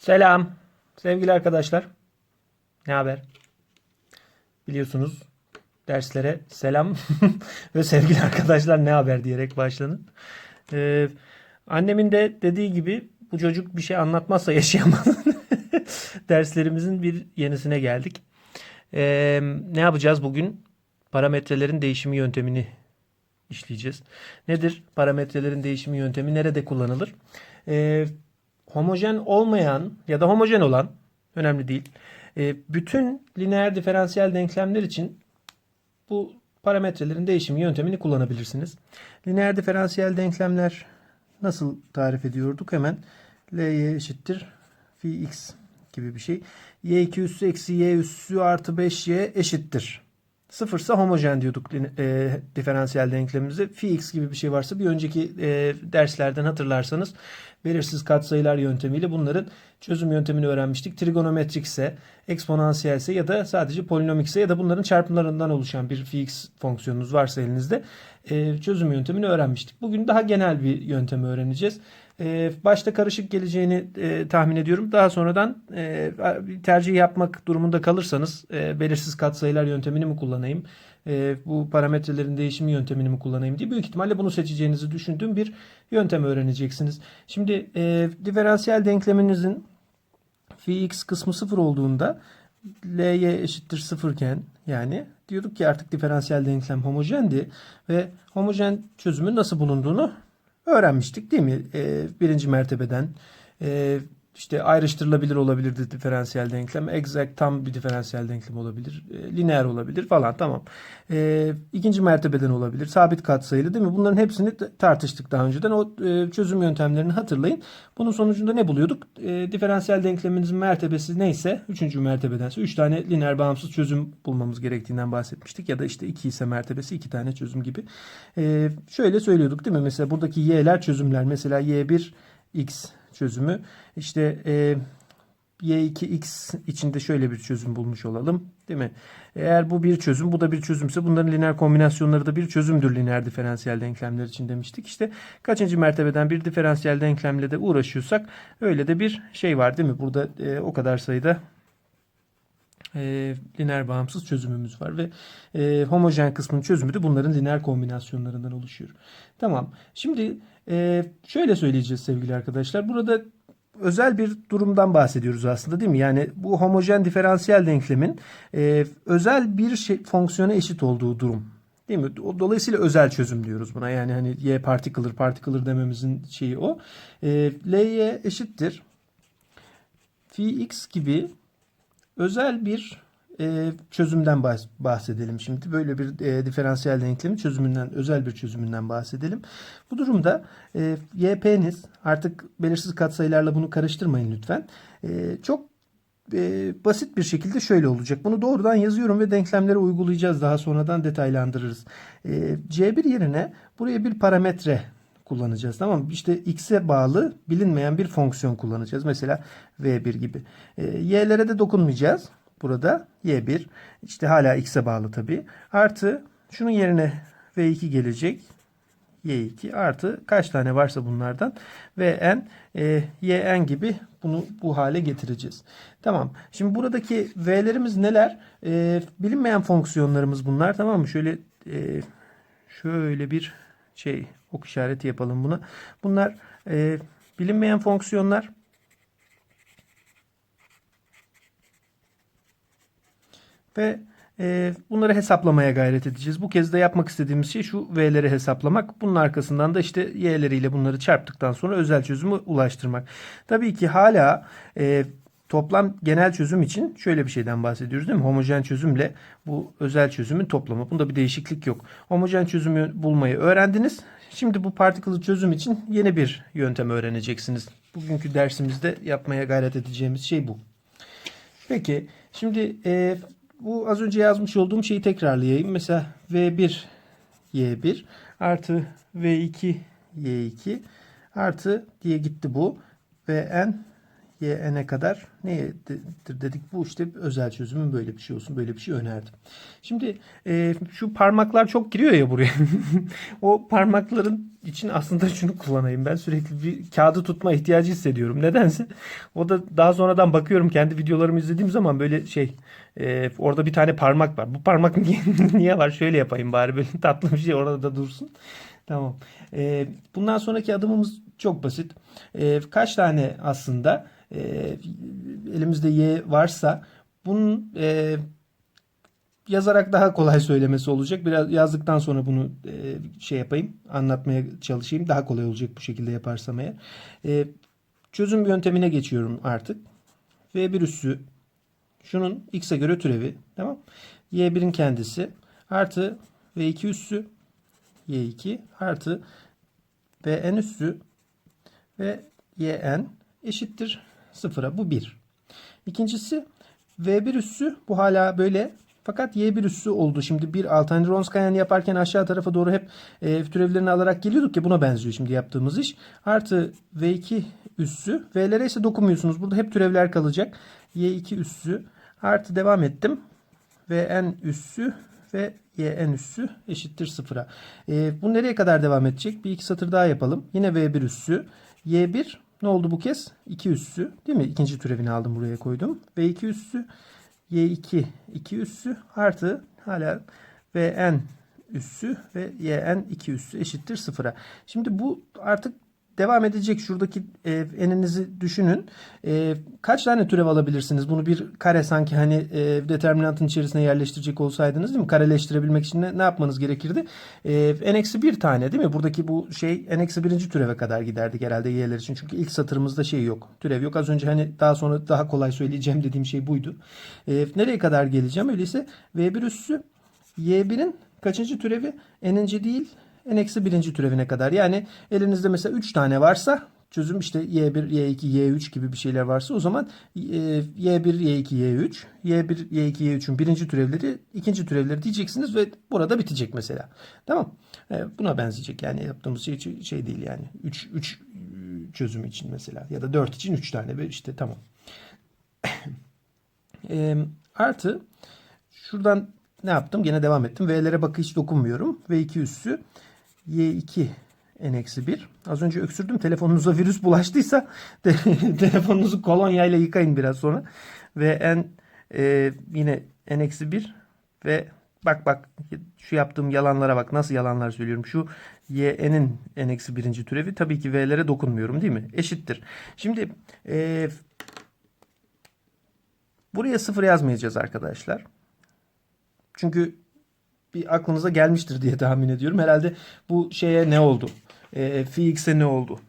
Selam sevgili arkadaşlar. Ne haber? Biliyorsunuz derslere selam ve sevgili arkadaşlar ne haber diyerek başlanır. Ee, annemin de dediği gibi bu çocuk bir şey anlatmazsa yaşayamaz. Derslerimizin bir yenisine geldik. Ee, ne yapacağız bugün? Parametrelerin değişimi yöntemini işleyeceğiz. Nedir parametrelerin değişimi yöntemi? Nerede kullanılır? Ee, homojen olmayan ya da homojen olan önemli değil. Ee, bütün lineer diferansiyel denklemler için bu parametrelerin değişimi yöntemini kullanabilirsiniz. Lineer diferansiyel denklemler nasıl tarif ediyorduk? Hemen Ly eşittir phi x gibi bir şey. y2 üssü eksi y üssü artı 5y eşittir. Sıfırsa homojen diyorduk e, diferansiyel denklemimize. Phi x gibi bir şey varsa bir önceki e, derslerden hatırlarsanız belirsiz katsayılar yöntemiyle bunların çözüm yöntemini öğrenmiştik. Trigonometrikse, eksponansiyelse ya da sadece polinomikse ya da bunların çarpımlarından oluşan bir phi x fonksiyonunuz varsa elinizde e, çözüm yöntemini öğrenmiştik. Bugün daha genel bir yöntemi öğreneceğiz. E, başta karışık geleceğini e, tahmin ediyorum. Daha sonradan e, tercih yapmak durumunda kalırsanız e, belirsiz katsayılar yöntemini mi kullanayım, e, bu parametrelerin değişimi yöntemini mi kullanayım diye büyük ihtimalle bunu seçeceğinizi düşündüğüm bir yöntem öğreneceksiniz. Şimdi diferansiyel denkleminizin phi x kısmı sıfır olduğunda ly eşittir sıfırken yani diyorduk ki artık diferansiyel denklem homojendi ve homojen çözümün nasıl bulunduğunu öğrenmiştik değil mi? E, birinci mertebeden e, işte ayrıştırılabilir olabilir diferansiyel denklem, exact tam bir diferansiyel denklem olabilir, e, lineer olabilir falan tamam. E, ikinci mertebeden olabilir, sabit katsayılı değil mi? Bunların hepsini tartıştık daha önceden. O e, çözüm yöntemlerini hatırlayın. Bunun sonucunda ne buluyorduk? E, diferansiyel denkleminizin mertebesi neyse, üçüncü mertebedense üç tane lineer bağımsız çözüm bulmamız gerektiğinden bahsetmiştik. Ya da işte iki ise mertebesi iki tane çözüm gibi. E, şöyle söylüyorduk değil mi? Mesela buradaki y'ler çözümler. Mesela y1 x çözümü. İşte e, y2x içinde şöyle bir çözüm bulmuş olalım. Değil mi? Eğer bu bir çözüm, bu da bir çözümse bunların lineer kombinasyonları da bir çözümdür lineer diferansiyel denklemler için demiştik. İşte kaçıncı mertebeden bir diferansiyel denklemle de uğraşıyorsak öyle de bir şey var değil mi? Burada e, o kadar sayıda e, lineer bağımsız çözümümüz var ve e, homojen kısmının çözümü de bunların lineer kombinasyonlarından oluşuyor. Tamam. Şimdi e, şöyle söyleyeceğiz sevgili arkadaşlar. Burada özel bir durumdan bahsediyoruz aslında değil mi? Yani bu homojen diferansiyel denklemin e, özel bir şey, fonksiyona eşit olduğu durum. Değil mi? Dolayısıyla özel çözüm diyoruz buna. Yani hani y particular, particular dememizin şeyi o. E, Ly eşittir. Phi x gibi özel bir e, çözümden bahsedelim şimdi. Böyle bir e, diferansiyel denklemin çözümünden, özel bir çözümünden bahsedelim. Bu durumda e, YP'niz artık belirsiz katsayılarla bunu karıştırmayın lütfen. E, çok e, basit bir şekilde şöyle olacak. Bunu doğrudan yazıyorum ve denklemleri uygulayacağız. Daha sonradan detaylandırırız. E, C1 yerine buraya bir parametre kullanacağız. Tamam mı? İşte x'e bağlı bilinmeyen bir fonksiyon kullanacağız. Mesela v1 gibi. E, y'lere de dokunmayacağız. Burada y1 işte hala x'e bağlı tabi. Artı şunun yerine v2 gelecek. y2 artı kaç tane varsa bunlardan vn e, yn gibi bunu bu hale getireceğiz. Tamam. Şimdi buradaki v'lerimiz neler? E, bilinmeyen fonksiyonlarımız bunlar. Tamam mı? Şöyle e, şöyle bir şey ok işareti yapalım buna. Bunlar e, bilinmeyen fonksiyonlar. Ve e, bunları hesaplamaya gayret edeceğiz. Bu kez de yapmak istediğimiz şey şu v'leri hesaplamak. Bunun arkasından da işte y'leriyle bunları çarptıktan sonra özel çözümü ulaştırmak. Tabii ki hala e, toplam genel çözüm için şöyle bir şeyden bahsediyoruz değil mi? Homojen çözümle bu özel çözümün toplamı. Bunda bir değişiklik yok. Homojen çözümü bulmayı öğrendiniz. Şimdi bu partikılı çözüm için yeni bir yöntem öğreneceksiniz. Bugünkü dersimizde yapmaya gayret edeceğimiz şey bu. Peki şimdi e, bu az önce yazmış olduğum şeyi tekrarlayayım. Mesela V1 Y1 artı V2 Y2 artı diye gitti bu. Vn y'ne kadar nedir dedik? Bu işte özel çözümün böyle bir şey olsun. Böyle bir şey önerdim. Şimdi e, şu parmaklar çok giriyor ya buraya. o parmakların için aslında şunu kullanayım. Ben sürekli bir kağıdı tutma ihtiyacı hissediyorum. Nedense. O da daha sonradan bakıyorum kendi videolarımı izlediğim zaman böyle şey e, orada bir tane parmak var. Bu parmak niye, niye var? Şöyle yapayım bari böyle tatlı bir şey orada da dursun. Tamam. E, bundan sonraki adımımız çok basit. E, kaç tane aslında e, elimizde y varsa bunun e, yazarak daha kolay söylemesi olacak. Biraz yazdıktan sonra bunu e, şey yapayım, anlatmaya çalışayım. Daha kolay olacak bu şekilde yaparsam eğer. E, çözüm yöntemine geçiyorum artık. V1 üssü şunun x'e göre türevi. Tamam. Y1'in kendisi artı V2 üssü Y2 artı Vn üssü ve Yn eşittir sıfıra. Bu 1. İkincisi V1 üssü bu hala böyle fakat Y1 üssü oldu. Şimdi bir Altanir-Ronskayan yaparken aşağı tarafa doğru hep e, türevlerini alarak geliyorduk ya buna benziyor şimdi yaptığımız iş. Artı V2 üssü. V'lere ise dokunmuyorsunuz. Burada hep türevler kalacak. Y2 üssü. Artı devam ettim. Vn üssü ve yn üssü eşittir sıfıra. E, bu nereye kadar devam edecek? Bir iki satır daha yapalım. Yine v1 üssü. y1 ne oldu bu kez? 2 üssü. Değil mi? İkinci türevini aldım buraya koydum. v2 üssü. y2 2 üssü artı hala vn üssü ve yn 2 üssü eşittir sıfıra. Şimdi bu artık devam edecek. Şuradaki e, eninizi düşünün. E, kaç tane türev alabilirsiniz? Bunu bir kare sanki hani e, determinantın içerisine yerleştirecek olsaydınız değil mi? Kareleştirebilmek için ne, ne yapmanız gerekirdi? E, n-1 tane değil mi? Buradaki bu şey n-1. türeve kadar giderdi herhalde y'ler için. Çünkü ilk satırımızda şey yok. Türev yok. Az önce hani daha sonra daha kolay söyleyeceğim dediğim şey buydu. E, nereye kadar geleceğim? Öyleyse v1 üssü y1'in kaçıncı türevi? n'inci değil n-eksi birinci türevine kadar. Yani elinizde mesela 3 tane varsa çözüm işte y1, y2, y3 gibi bir şeyler varsa o zaman e, y1, y2, y3, y1, y2, y3'ün birinci türevleri, ikinci türevleri diyeceksiniz ve burada bitecek mesela. Tamam. E, Buna benzeyecek. Yani yaptığımız şey şey değil yani. 3 3 çözüm için mesela ya da 4 için 3 tane ve işte tamam. e, artı şuradan ne yaptım? Gene devam ettim. V'lere bakı hiç dokunmuyorum. V2 üssü Y2 n-1. Az önce öksürdüm. Telefonunuza virüs bulaştıysa telefonunuzu kolonyayla yıkayın biraz sonra. Ve n e, yine n-1 ve bak bak şu yaptığım yalanlara bak. Nasıl yalanlar söylüyorum. Şu y'nin n-1. türevi tabii ki v'lere dokunmuyorum değil mi? Eşittir. Şimdi e, buraya sıfır yazmayacağız arkadaşlar. Çünkü bir aklınıza gelmiştir diye tahmin ediyorum. Herhalde bu şeye ne oldu? E, Fx'e ne oldu?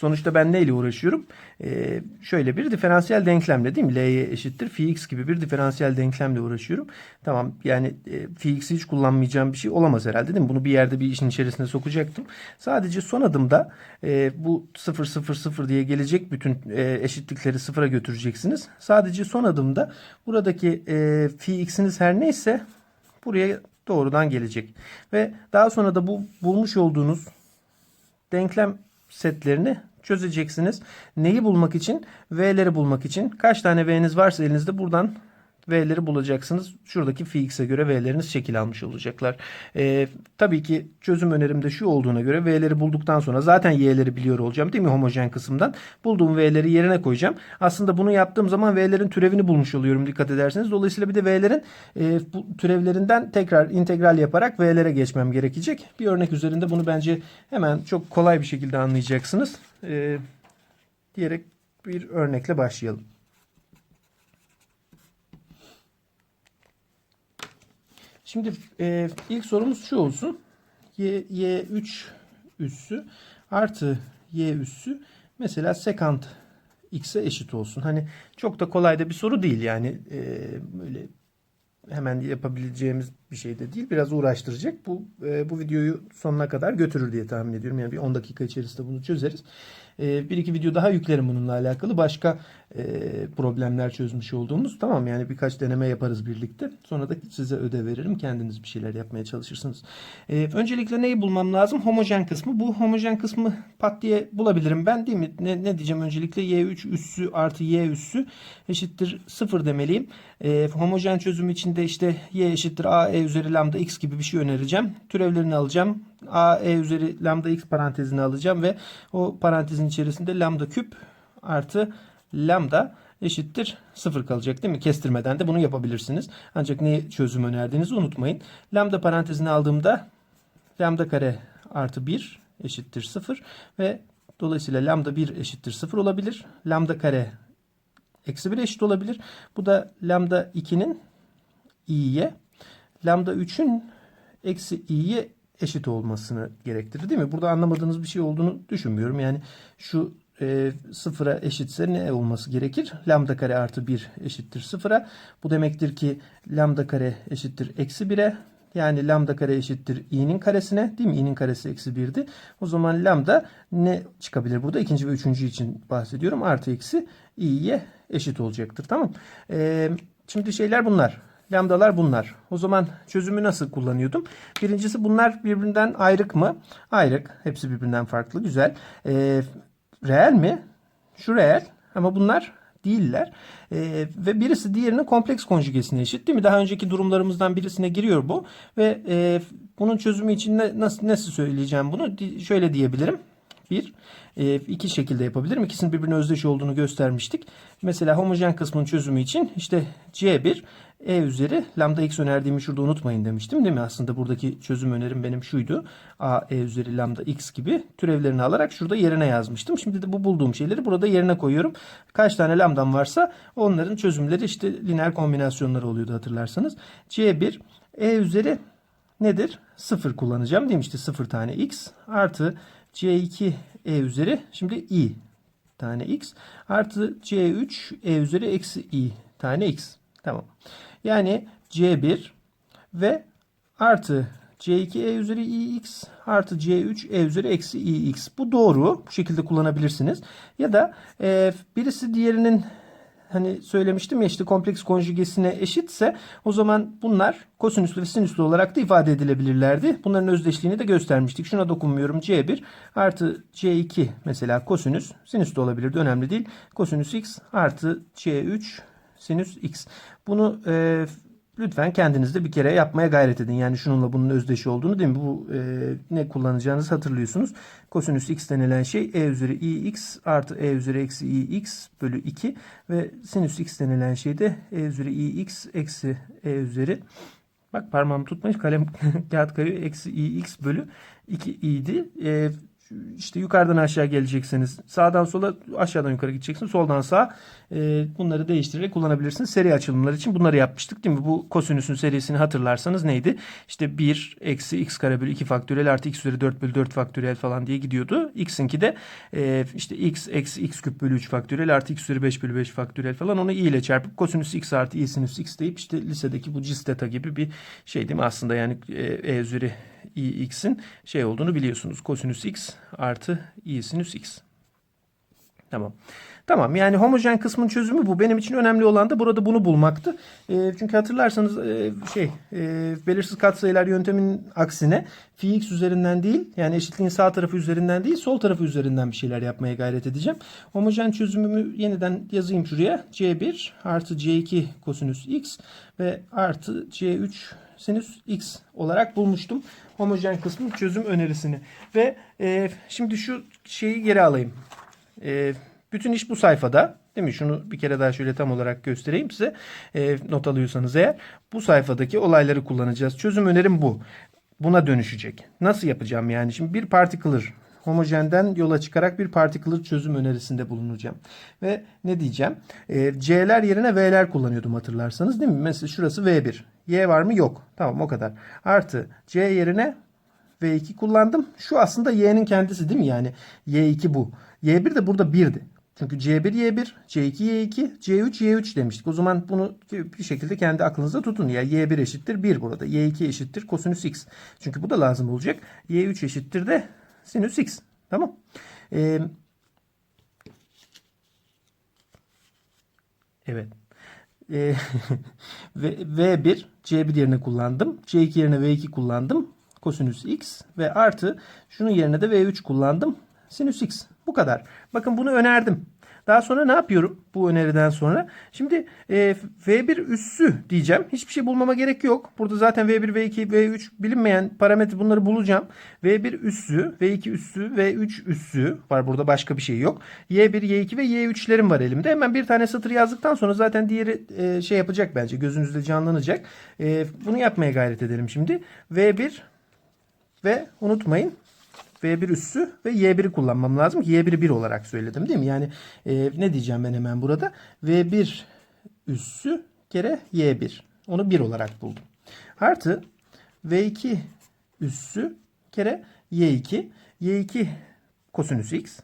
Sonuçta ben neyle uğraşıyorum? Ee, şöyle bir diferansiyel denklemle değil mi? L'ye eşittir. Fx gibi bir diferansiyel denklemle uğraşıyorum. Tamam yani e, Fx'i hiç kullanmayacağım bir şey olamaz herhalde değil mi? Bunu bir yerde bir işin içerisine sokacaktım. Sadece son adımda e, bu 0 0 0 diye gelecek bütün e, eşitlikleri sıfıra götüreceksiniz. Sadece son adımda buradaki e, Fx'iniz her neyse buraya doğrudan gelecek. Ve daha sonra da bu bulmuş olduğunuz denklem setlerini çözeceksiniz. Neyi bulmak için? V'leri bulmak için. Kaç tane V'niz varsa elinizde buradan V'leri bulacaksınız. Şuradaki Fx'e göre V'leriniz şekil almış olacaklar. Ee, tabii ki çözüm önerimde şu olduğuna göre V'leri bulduktan sonra zaten Y'leri biliyor olacağım değil mi homojen kısımdan. Bulduğum V'leri yerine koyacağım. Aslında bunu yaptığım zaman V'lerin türevini bulmuş oluyorum dikkat ederseniz. Dolayısıyla bir de V'lerin e, türevlerinden tekrar integral yaparak V'lere geçmem gerekecek. Bir örnek üzerinde bunu bence hemen çok kolay bir şekilde anlayacaksınız. Ee, diyerek bir örnekle başlayalım. Şimdi e, ilk sorumuz şu olsun. Y, Y3 üssü artı Y üssü mesela sekant x'e eşit olsun. Hani çok da kolay da bir soru değil yani. E, böyle hemen yapabileceğimiz bir şey de değil. Biraz uğraştıracak. Bu e, bu videoyu sonuna kadar götürür diye tahmin ediyorum. Yani bir 10 dakika içerisinde bunu çözeriz. E, bir iki video daha yüklerim bununla alakalı. Başka e, problemler çözmüş olduğumuz. Tamam yani birkaç deneme yaparız birlikte. Sonra da size ödev veririm. Kendiniz bir şeyler yapmaya çalışırsınız. E, öncelikle neyi bulmam lazım? Homojen kısmı. Bu homojen kısmı pat diye bulabilirim ben değil mi? Ne, ne diyeceğim öncelikle? Y3 üssü artı Y üssü eşittir 0 demeliyim. E, homojen çözüm içinde işte Y eşittir A E üzeri lambda X gibi bir şey önereceğim. Türevlerini alacağım. A E üzeri lambda X parantezini alacağım ve o parantezin içerisinde lambda küp artı lambda eşittir 0 kalacak değil mi? Kestirmeden de bunu yapabilirsiniz. Ancak ne çözüm önerdiğinizi unutmayın. Lambda parantezini aldığımda lambda kare artı 1 eşittir 0 ve dolayısıyla lambda 1 eşittir 0 olabilir. Lambda kare eksi 1 eşit olabilir. Bu da lambda 2'nin i'ye lambda 3'ün eksi i'ye eşit olmasını gerektirir değil mi? Burada anlamadığınız bir şey olduğunu düşünmüyorum. Yani şu e, sıfıra eşitse ne olması gerekir? Lambda kare artı 1 eşittir sıfıra. Bu demektir ki lambda kare eşittir eksi 1'e. Yani lambda kare eşittir i'nin karesine değil mi? i'nin karesi eksi 1'di. O zaman lambda ne çıkabilir burada? İkinci ve üçüncü için bahsediyorum. Artı eksi i'ye eşit olacaktır. Tamam. Ee, şimdi şeyler bunlar. Lambdalar bunlar. O zaman çözümü nasıl kullanıyordum? Birincisi bunlar birbirinden ayrık mı? Ayrık. Hepsi birbirinden farklı. Güzel. Ee, reel mi? Şu reel. Ama bunlar değiller. Ee, ve birisi diğerinin kompleks konjugesine eşit değil mi? Daha önceki durumlarımızdan birisine giriyor bu. Ve e, bunun çözümü için ne, nasıl, nasıl söyleyeceğim bunu? Di- Şöyle diyebilirim. Bir, e, iki şekilde yapabilirim. İkisinin birbirine özdeş olduğunu göstermiştik. Mesela homojen kısmın çözümü için işte C1 E üzeri lambda x önerdiğimi şurada unutmayın demiştim değil mi? Aslında buradaki çözüm önerim benim şuydu. A E üzeri lambda x gibi türevlerini alarak şurada yerine yazmıştım. Şimdi de bu bulduğum şeyleri burada yerine koyuyorum. Kaç tane lambdam varsa onların çözümleri işte lineer kombinasyonları oluyordu hatırlarsanız. C1 E üzeri nedir? 0 kullanacağım değil mi? İşte 0 tane x artı C2 E üzeri şimdi i tane x artı C3 E üzeri eksi i tane x. Tamam. Yani C1 ve artı C2 E üzeri ix artı C3 E üzeri eksi ix. Bu doğru. Bu şekilde kullanabilirsiniz. Ya da e, birisi diğerinin hani söylemiştim ya işte kompleks konjugesine eşitse o zaman bunlar kosinüslü ve sinüslü olarak da ifade edilebilirlerdi. Bunların özdeşliğini de göstermiştik. Şuna dokunmuyorum. C1 artı C2 mesela kosinüs sinüs de olabilirdi. Önemli değil. Kosinüs x artı C3 sinüs x. Bunu e, lütfen kendiniz de bir kere yapmaya gayret edin. Yani şununla bunun özdeşi olduğunu değil mi? Bu e, ne kullanacağınızı hatırlıyorsunuz. Kosinüs x denilen şey e üzeri ix artı e üzeri eksi ix bölü 2 ve sinüs x denilen şey de e üzeri ix eksi e üzeri Bak parmağımı tutmayın kalem kağıt kayıyor. Eksi ix bölü 2 i'di. E, işte yukarıdan aşağı geleceksiniz. Sağdan sola aşağıdan yukarı gideceksiniz. Soldan sağa e, bunları değiştirerek kullanabilirsiniz. Seri açılımlar için bunları yapmıştık değil mi? Bu kosinüsün serisini hatırlarsanız neydi? İşte 1 eksi x kare bölü 2 faktöriyel artı x üzeri 4 bölü 4 faktöriyel falan diye gidiyordu. X'inki de e, işte x eksi x küp bölü 3 faktöriyel artı x üzeri 5 bölü 5 faktöriyel falan onu i ile çarpıp kosinüs x artı i sinüs x deyip işte lisedeki bu cis theta gibi bir şey değil mi? Aslında yani e, e üzeri i'x'in şey olduğunu biliyorsunuz. Kosinüs x artı i sinüs x. Tamam. Tamam yani homojen kısmın çözümü bu. Benim için önemli olan da burada bunu bulmaktı. E, çünkü hatırlarsanız e, şey e, belirsiz katsayılar yönteminin aksine fi x üzerinden değil yani eşitliğin sağ tarafı üzerinden değil sol tarafı üzerinden bir şeyler yapmaya gayret edeceğim. Homojen çözümümü yeniden yazayım şuraya. C1 artı C2 kosinüs x ve artı C3 sinüs x olarak bulmuştum homojen kısmın çözüm önerisini. Ve e, şimdi şu şeyi geri alayım. E, bütün iş bu sayfada. Değil mi? Şunu bir kere daha şöyle tam olarak göstereyim size. E, not alıyorsanız eğer. Bu sayfadaki olayları kullanacağız. Çözüm önerim bu. Buna dönüşecek. Nasıl yapacağım yani? Şimdi bir particular homojenden yola çıkarak bir particular çözüm önerisinde bulunacağım. Ve ne diyeceğim? E, C'ler yerine V'ler kullanıyordum hatırlarsanız değil mi? Mesela şurası V1. Y var mı? Yok. Tamam o kadar. Artı C yerine V2 kullandım. Şu aslında Y'nin kendisi değil mi? Yani Y2 bu. Y1 de burada 1'di. Çünkü C1 Y1, C2 Y2, C3 Y3 demiştik. O zaman bunu bir şekilde kendi aklınızda tutun. Ya Y1 eşittir 1 burada. Y2 eşittir kosinüs x. Çünkü bu da lazım olacak. Y3 eşittir de sinüs x. Tamam. Ee, evet. Ee, V- V1 C1 yerine kullandım. C2 yerine V2 kullandım. Kosinüs x ve artı şunun yerine de V3 kullandım. Sinüs x. Bu kadar. Bakın bunu önerdim. Daha sonra ne yapıyorum bu öneriden sonra? Şimdi e, V1 üssü diyeceğim. Hiçbir şey bulmama gerek yok. Burada zaten V1, V2, V3 bilinmeyen parametre bunları bulacağım. V1 üssü, V2 üssü, V3 üssü var. Burada başka bir şey yok. Y1, Y2 ve Y3'lerim var elimde. Hemen bir tane satır yazdıktan sonra zaten diğeri e, şey yapacak bence. Gözünüzde canlanacak. E, bunu yapmaya gayret edelim şimdi. V1 ve unutmayın V1 üssü ve Y1'i kullanmam lazım ki Y1'i 1 olarak söyledim değil mi? Yani e, ne diyeceğim ben hemen burada? V1 üssü kere Y1. Onu 1 olarak buldum. Artı V2 üssü kere Y2. Y2 kosinüs x.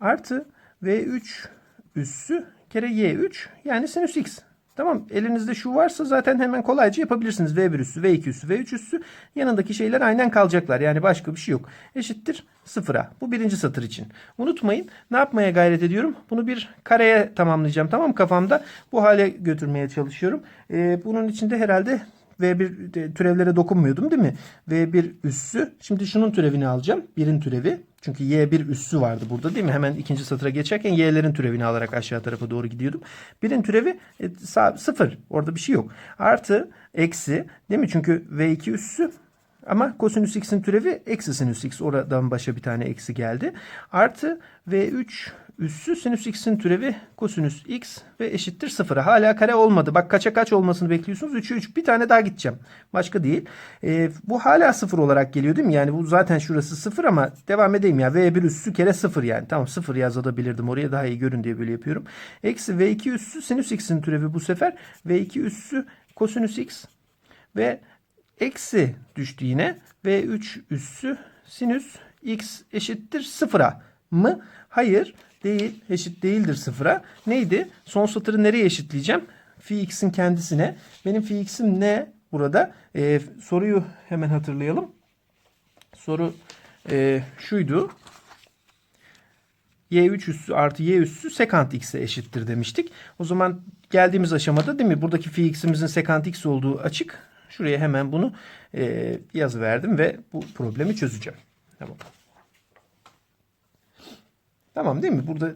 Artı V3 üssü kere Y3 yani sinüs x. Tamam elinizde şu varsa zaten hemen kolayca yapabilirsiniz. V1 üssü, V2 üssü, V3 üssü yanındaki şeyler aynen kalacaklar. Yani başka bir şey yok. Eşittir sıfıra. Bu birinci satır için. Unutmayın ne yapmaya gayret ediyorum? Bunu bir kareye tamamlayacağım. Tamam kafamda bu hale götürmeye çalışıyorum. Ee, bunun içinde herhalde V1 de- türevlere dokunmuyordum değil mi? V1 üssü. Şimdi şunun türevini alacağım. Birin türevi. Çünkü Y1 üssü vardı burada değil mi? Hemen ikinci satıra geçerken Y'lerin türevini alarak aşağı tarafa doğru gidiyordum. Birin türevi e, sağ, sıfır. Orada bir şey yok. Artı eksi değil mi? Çünkü V2 üssü ama kosinüs x'in türevi eksi sinüs x. Oradan başa bir tane eksi geldi. Artı V3 üssü sinüs x'in türevi kosinüs x ve eşittir sıfıra. Hala kare olmadı. Bak kaça kaç olmasını bekliyorsunuz. 3'ü 3. Bir tane daha gideceğim. Başka değil. Ee, bu hala sıfır olarak geliyor değil mi? Yani bu zaten şurası sıfır ama devam edeyim ya. V1 üssü kere sıfır yani. Tamam sıfır yazabilirdim. Oraya daha iyi görün diye böyle yapıyorum. Eksi V2 üssü sinüs x'in türevi bu sefer. V2 üssü kosinüs x ve eksi düştü yine. V3 üssü sinüs x eşittir sıfıra mı? Hayır değil eşit değildir sıfıra. Neydi? Son satırı nereye eşitleyeceğim? Fi x'in kendisine. Benim fi x'im ne burada? Ee, soruyu hemen hatırlayalım. Soru e, şuydu. y3 üssü artı y üssü sekant x'e eşittir demiştik. O zaman geldiğimiz aşamada değil mi? Buradaki fi x'imizin sekant x olduğu açık. Şuraya hemen bunu e, yazıverdim ve bu problemi çözeceğim. Tamam. Tamam değil mi? Burada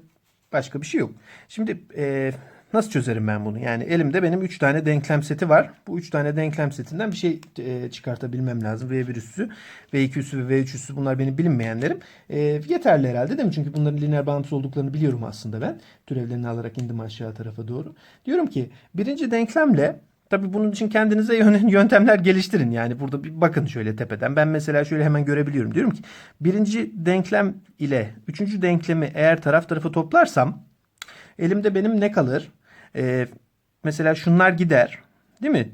başka bir şey yok. Şimdi e, nasıl çözerim ben bunu? Yani elimde benim 3 tane denklem seti var. Bu 3 tane denklem setinden bir şey e, çıkartabilmem lazım. V1 üssü, V2 üssü ve V3 üssü bunlar benim bilinmeyenlerim. E, yeterli herhalde değil mi? Çünkü bunların lineer bağıntısı olduklarını biliyorum aslında ben. Türevlerini alarak indim aşağı tarafa doğru. Diyorum ki birinci denklemle Tabii bunun için kendinize yön- yöntemler geliştirin. Yani burada bir bakın şöyle tepeden. Ben mesela şöyle hemen görebiliyorum. Diyorum ki birinci denklem ile üçüncü denklemi eğer taraf tarafa toplarsam elimde benim ne kalır? Ee, mesela şunlar gider. Değil mi?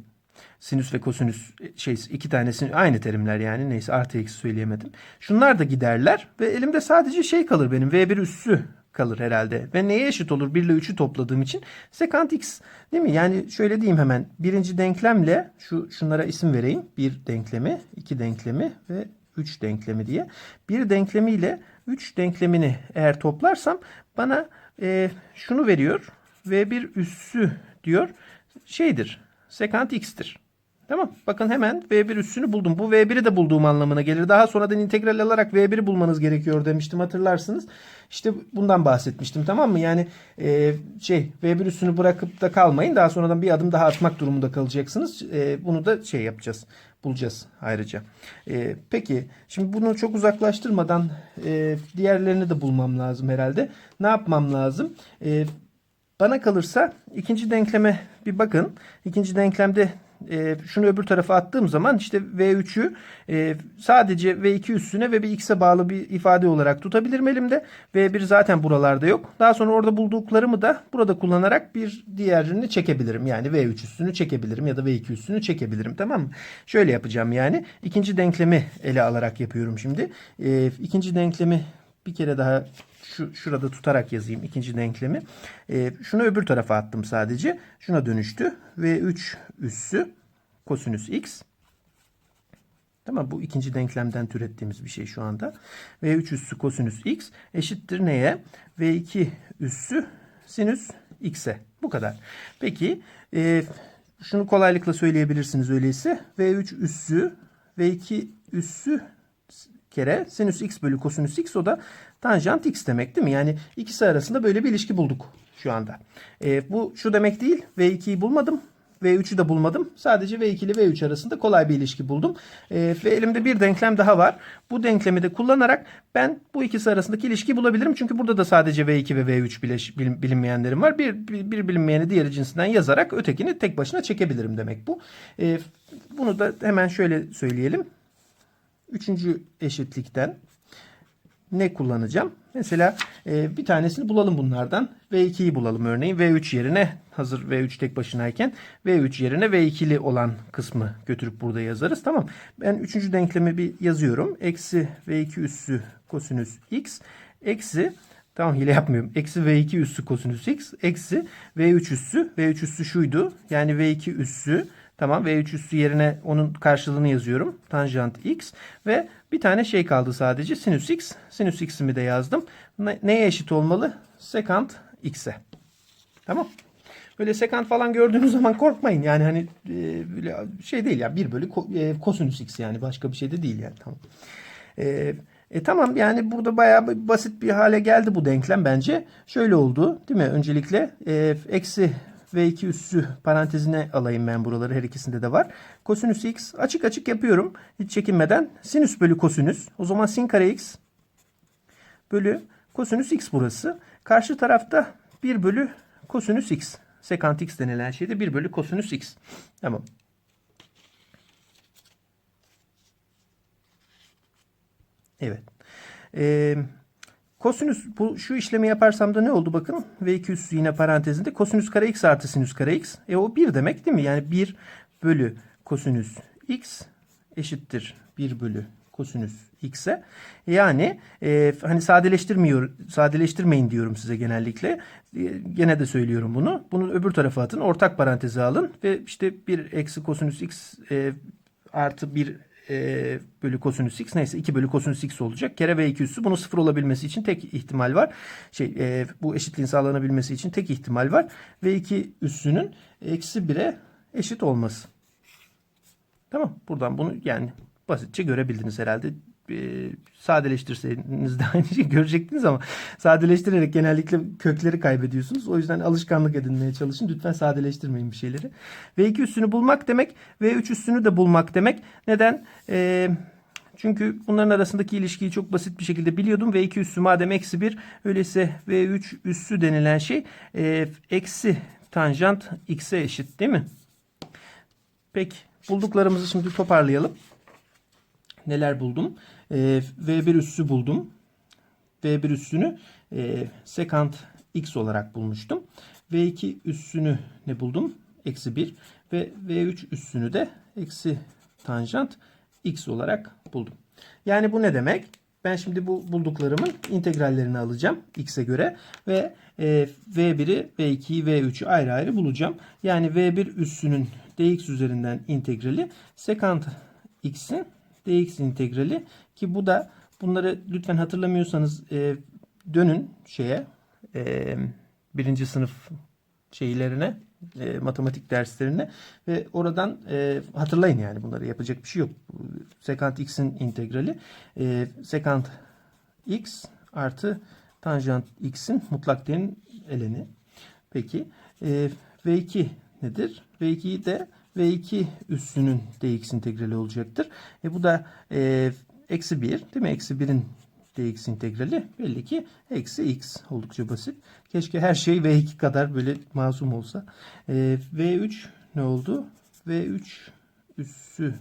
Sinüs ve kosinüs şey iki tanesi aynı terimler yani neyse artı eksi söyleyemedim. Şunlar da giderler ve elimde sadece şey kalır benim V1 üssü kalır herhalde. Ve neye eşit olur? 1 ile 3'ü topladığım için sekant x değil mi? Yani şöyle diyeyim hemen. Birinci denklemle şu şunlara isim vereyim. Bir denklemi, iki denklemi ve 3 denklemi diye. Bir denklemiyle 3 denklemini eğer toplarsam bana e, şunu veriyor. V1 üssü diyor şeydir. Sekant x'tir. Tamam. Bakın hemen V1 üssünü buldum. Bu V1'i de bulduğum anlamına gelir. Daha sonradan integral alarak V1'i bulmanız gerekiyor demiştim hatırlarsınız. İşte bundan bahsetmiştim tamam mı? Yani e, şey V1 üssünü bırakıp da kalmayın. Daha sonradan bir adım daha atmak durumunda kalacaksınız. E, bunu da şey yapacağız. Bulacağız ayrıca. E, peki şimdi bunu çok uzaklaştırmadan e, diğerlerini de bulmam lazım herhalde. Ne yapmam lazım? E, bana kalırsa ikinci denkleme bir bakın. İkinci denklemde e, şunu öbür tarafa attığım zaman işte V3'ü e, sadece V2 üstüne ve bir x'e bağlı bir ifade olarak tutabilirim elimde. V1 zaten buralarda yok. Daha sonra orada bulduklarımı da burada kullanarak bir diğerini çekebilirim. Yani V3 üstünü çekebilirim ya da V2 üstünü çekebilirim. Tamam mı? Şöyle yapacağım yani. ikinci denklemi ele alarak yapıyorum şimdi. E, ikinci denklemi bir kere daha şu şurada tutarak yazayım ikinci denklemi. E, şunu öbür tarafa attım sadece. Şuna dönüştü. V3 üssü kosinüs x. Tamam bu ikinci denklemden türettiğimiz bir şey şu anda. V3 üssü kosinüs x eşittir neye? V2 üssü sinüs x'e. Bu kadar. Peki e, şunu kolaylıkla söyleyebilirsiniz öyleyse. V3 üssü V2 üssü kere sinüs x bölü kosinüs x o da tanjant x demek değil mi? Yani ikisi arasında böyle bir ilişki bulduk şu anda. E, bu şu demek değil. V2'yi bulmadım. V3'ü de bulmadım. Sadece V2 ile V3 arasında kolay bir ilişki buldum. E, ve elimde bir denklem daha var. Bu denklemi de kullanarak ben bu ikisi arasındaki ilişkiyi bulabilirim. Çünkü burada da sadece V2 ve V3 bileş, bilin, bilinmeyenlerim var. Bir, bir, bir bilinmeyeni diğeri cinsinden yazarak ötekini tek başına çekebilirim demek bu. E, bunu da hemen şöyle söyleyelim. Üçüncü eşitlikten ne kullanacağım? Mesela e, bir tanesini bulalım bunlardan. V2'yi bulalım örneğin. V3 yerine hazır V3 tek başınayken V3 yerine V2'li olan kısmı götürüp burada yazarız. Tamam. Ben üçüncü denklemi bir yazıyorum. Eksi V2 üssü kosinüs x eksi Tamam hile yapmıyorum. Eksi V2 üssü kosinüs x eksi V3 üssü. V3 üssü şuydu. Yani V2 üssü Tamam V3 üssü yerine onun karşılığını yazıyorum. Tanjant x ve bir tane şey kaldı sadece sinüs x. Sinüs x'imi de yazdım. Ne- neye eşit olmalı? Sekant x'e. Tamam. Böyle sekant falan gördüğünüz zaman korkmayın. Yani hani e, böyle şey değil ya 1 bölü ko- e, x yani başka bir şey de değil yani. Tamam. E, e tamam yani burada bayağı basit bir hale geldi bu denklem bence. Şöyle oldu değil mi? Öncelikle e, eksi V2 üssü parantezine alayım ben buraları her ikisinde de var. Kosinüs x açık açık yapıyorum hiç çekinmeden. Sinüs bölü kosinüs. O zaman sin kare x bölü kosinüs x burası. Karşı tarafta 1 bölü kosinüs x. Sekant x denilen şeyde 1 bölü kosinüs x. Tamam. Evet. Ee, kosinüs bu şu işlemi yaparsam da ne oldu bakın. V2 üssü yine parantezinde kosinüs kare x artı sinüs kare x. E o 1 demek değil mi? Yani 1 bölü kosinüs x eşittir 1 bölü kosinüs x'e. Yani e, hani sadeleştirmiyor, sadeleştirmeyin diyorum size genellikle. E, gene de söylüyorum bunu. Bunu öbür tarafa atın. Ortak paranteze alın ve işte 1 eksi kosinüs x e, artı 1 e, bölü kosinüs x neyse 2 bölü kosinüs x olacak. Kere v2 üssü bunun sıfır olabilmesi için tek ihtimal var. Şey e, bu eşitliğin sağlanabilmesi için tek ihtimal var. v2 üssünün eksi 1'e eşit olması. Tamam. Buradan bunu yani basitçe görebildiniz herhalde. E, sadeleştirseydiniz de aynı şeyi görecektiniz ama sadeleştirerek genellikle kökleri kaybediyorsunuz. O yüzden alışkanlık edinmeye çalışın. Lütfen sadeleştirmeyin bir şeyleri. V2 üssünü bulmak demek V3 üssünü de bulmak demek. Neden? E, çünkü bunların arasındaki ilişkiyi çok basit bir şekilde biliyordum. V2 üssü madem eksi 1 öyleyse V3 üssü denilen şey e, eksi tanjant x'e eşit değil mi? Peki bulduklarımızı şimdi toparlayalım. Neler buldum? Ee, V1 üssü buldum. V1 üssünü e, sekant x olarak bulmuştum. V2 üssünü ne buldum? Eksi 1. Ve V3 üssünü de eksi tanjant x olarak buldum. Yani bu ne demek? Ben şimdi bu bulduklarımın integrallerini alacağım x'e göre ve e, v1'i, v2'yi, v3'ü ayrı ayrı bulacağım. Yani v1 üssünün dx üzerinden integrali sekant x'in dx integrali ki bu da bunları lütfen hatırlamıyorsanız e, dönün şeye e, birinci sınıf şeylerine e, matematik derslerine ve oradan e, hatırlayın yani bunları yapacak bir şey yok. Sekant x'in integrali e, sekant x artı tanjant x'in mutlak değerin eleni. Peki e, v2 nedir? v2'yi de v2 üssünün dx integrali olacaktır. E, bu da e, eksi 1 değil mi? Eksi 1'in dx integrali belli ki eksi x oldukça basit. Keşke her şey v2 kadar böyle masum olsa. E, v3 ne oldu? v3 üssü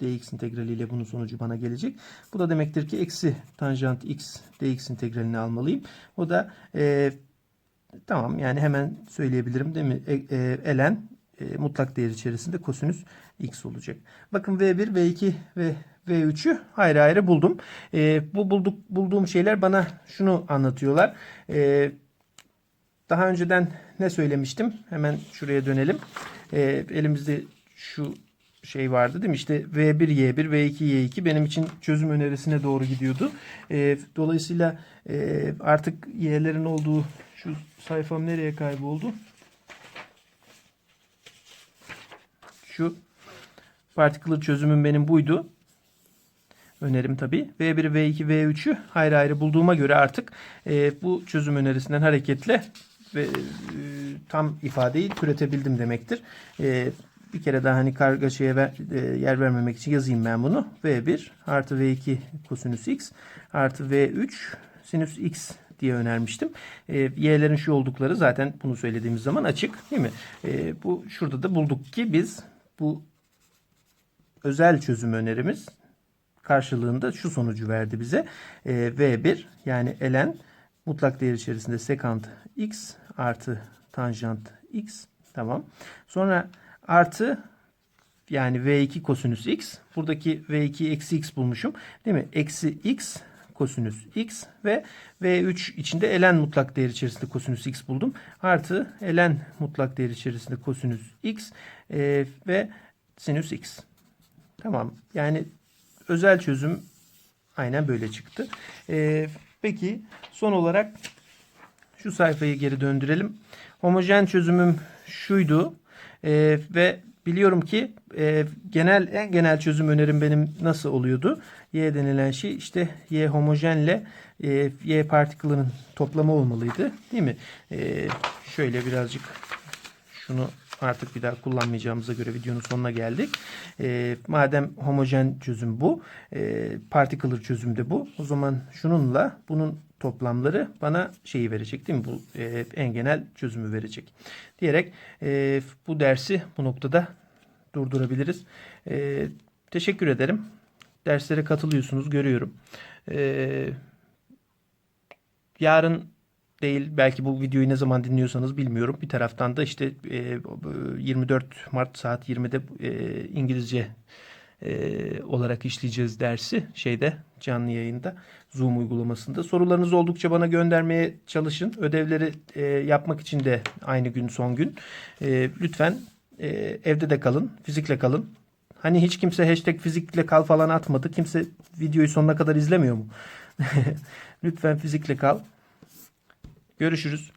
dx integraliyle bunun sonucu bana gelecek. Bu da demektir ki eksi tanjant x dx integralini almalıyım. O da e, tamam yani hemen söyleyebilirim değil mi? E, e, elen e, mutlak değer içerisinde kosinüs x olacak. Bakın v1, v2 ve V3'ü ayrı ayrı buldum. Ee, bu bulduk bulduğum şeyler bana şunu anlatıyorlar. Ee, daha önceden ne söylemiştim? Hemen şuraya dönelim. Ee, elimizde şu şey vardı değil mi? İşte V1, Y1, V2, Y2 benim için çözüm önerisine doğru gidiyordu. Ee, dolayısıyla e, artık Y'lerin olduğu şu sayfam nereye kayboldu? Şu particular çözümüm benim buydu. Önerim tabii. V1, V2, V3'ü ayrı ayrı bulduğuma göre artık e, bu çözüm önerisinden hareketle ve e, tam ifadeyi türetebildim demektir. E, bir kere daha hani kargaşaya ver, e, yer vermemek için yazayım ben bunu. V1 artı V2 kosinüs x artı V3 sinüs x diye önermiştim. E, y'lerin şu oldukları zaten bunu söylediğimiz zaman açık değil mi? E, bu şurada da bulduk ki biz bu özel çözüm önerimiz karşılığında şu sonucu verdi bize. E, V1 yani ln mutlak değer içerisinde sekant x artı tanjant x. Tamam. Sonra artı yani V2 kosinüs x. Buradaki V2 eksi x bulmuşum. Değil mi? Eksi x kosinüs x ve V3 içinde ln mutlak değer içerisinde kosinüs x buldum. Artı ln mutlak değer içerisinde kosinüs x e, ve sinüs x. Tamam. Yani özel çözüm aynen böyle çıktı. E, peki son olarak şu sayfayı geri döndürelim. Homojen çözümüm şuydu. E, ve biliyorum ki e, genel en genel çözüm önerim benim nasıl oluyordu? Y denilen şey işte Y homojenle e, Y partikülünün toplamı olmalıydı. Değil mi? E, şöyle birazcık şunu artık bir daha kullanmayacağımıza göre videonun sonuna geldik. E, madem homojen çözüm bu, e, particular çözüm de bu. O zaman şununla bunun toplamları bana şeyi verecek değil mi? Bu e, en genel çözümü verecek. Diyerek e, bu dersi bu noktada durdurabiliriz. E, teşekkür ederim. Derslere katılıyorsunuz görüyorum. E, yarın değil belki bu videoyu ne zaman dinliyorsanız bilmiyorum. Bir taraftan da işte e, 24 Mart saat 20'de e, İngilizce e, olarak işleyeceğiz dersi şeyde canlı yayında Zoom uygulamasında. Sorularınız oldukça bana göndermeye çalışın. Ödevleri e, yapmak için de aynı gün son gün. E, lütfen e, evde de kalın, fizikle kalın. Hani hiç kimse hashtag fizikle kal falan atmadı. Kimse videoyu sonuna kadar izlemiyor mu? lütfen fizikle kal. Görüşürüz.